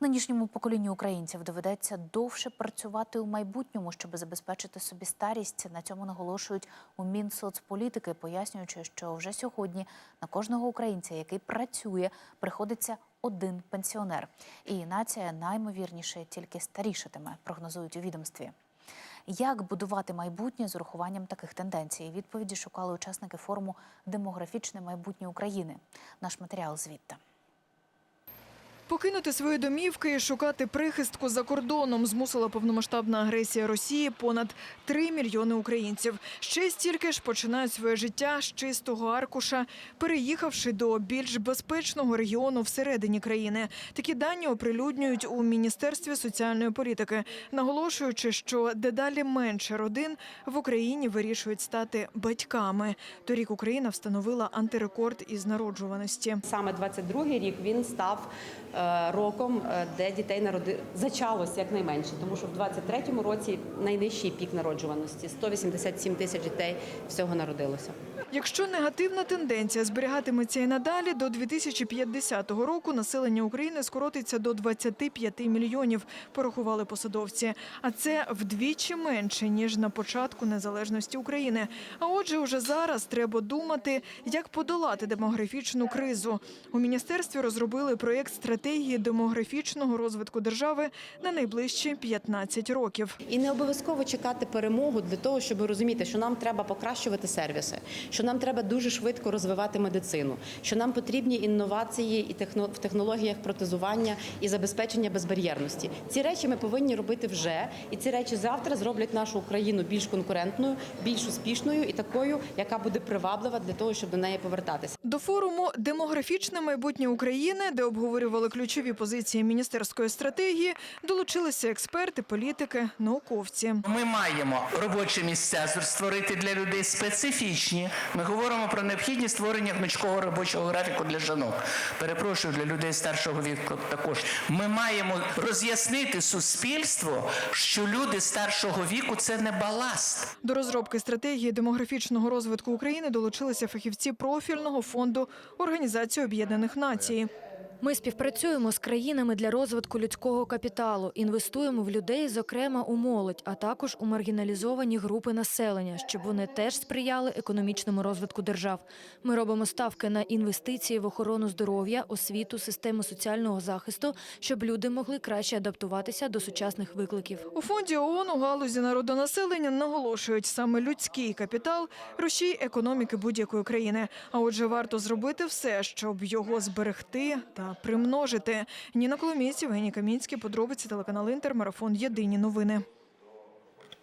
Нинішньому поколінню українців доведеться довше працювати у майбутньому, щоб забезпечити собі старість. На цьому наголошують у Мінсоцполітики, пояснюючи, що вже сьогодні на кожного українця, який працює, приходиться один пенсіонер. І нація наймовірніше тільки старішатиме, прогнозують у відомстві. Як будувати майбутнє з урахуванням таких тенденцій? Відповіді шукали учасники форуму Демографічне майбутнє України. Наш матеріал звідти. Покинути свої домівки і шукати прихистку за кордоном змусила повномасштабна агресія Росії понад 3 мільйони українців. Ще стільки ж починають своє життя з чистого аркуша, переїхавши до більш безпечного регіону всередині країни. Такі дані оприлюднюють у міністерстві соціальної політики, наголошуючи, що дедалі менше родин в Україні вирішують стати батьками. Торік Україна встановила антирекорд із народжуваності. Саме 22-й рік він став е, роком, е, де дітей народи зачалося якнайменше, тому що в 23-му році найнижчий пік народжуваності 187 тисяч дітей всього народилося. Якщо негативна тенденція зберігатиметься і надалі, до 2050 року населення України скоротиться до 25 мільйонів, порахували посадовці. А це вдвічі менше ніж на початку незалежності України. А отже, уже зараз треба думати, як подолати демографічну кризу. У міністерстві розробили проєкт стратегії демографічного розвитку держави на найближчі 15 років. І не обов'язково чекати перемогу для того, щоб розуміти, що нам треба покращувати сервіси, що нам треба дуже швидко розвивати медицину, що нам потрібні інновації і техно- в технологіях протезування і забезпечення безбар'єрності. Ці речі ми повинні робити вже, і ці речі завтра зроблять нашу Україну більш конкурентною, більш успішною і такою, яка буде приваблива для того, щоб до неї повертатися. До форуму Демографічне майбутнє України, де обговорювали ключові позиції міністерської стратегії, долучилися експерти, політики, науковці. Ми маємо робочі місця створити для людей специфічні. Ми говоримо про необхідність створення гнучкого робочого графіку для жінок. Перепрошую для людей старшого віку також. Ми маємо роз'яснити суспільству, що люди старшого віку це не баласт. До розробки стратегії демографічного розвитку України долучилися фахівці профільного фонду Організації Об'єднаних Націй. Ми співпрацюємо з країнами для розвитку людського капіталу, інвестуємо в людей, зокрема у молодь, а також у маргіналізовані групи населення, щоб вони теж сприяли економічному розвитку держав. Ми робимо ставки на інвестиції в охорону здоров'я, освіту, систему соціального захисту, щоб люди могли краще адаптуватися до сучасних викликів. У фонді ООН у галузі народонаселення наголошують саме людський капітал рушій економіки будь-якої країни. А отже, варто зробити все, щоб його зберегти та примножити. Ніна Коломієць, Євгеній Камінський, подробиці телеканал Інтер, марафон Єдині новини.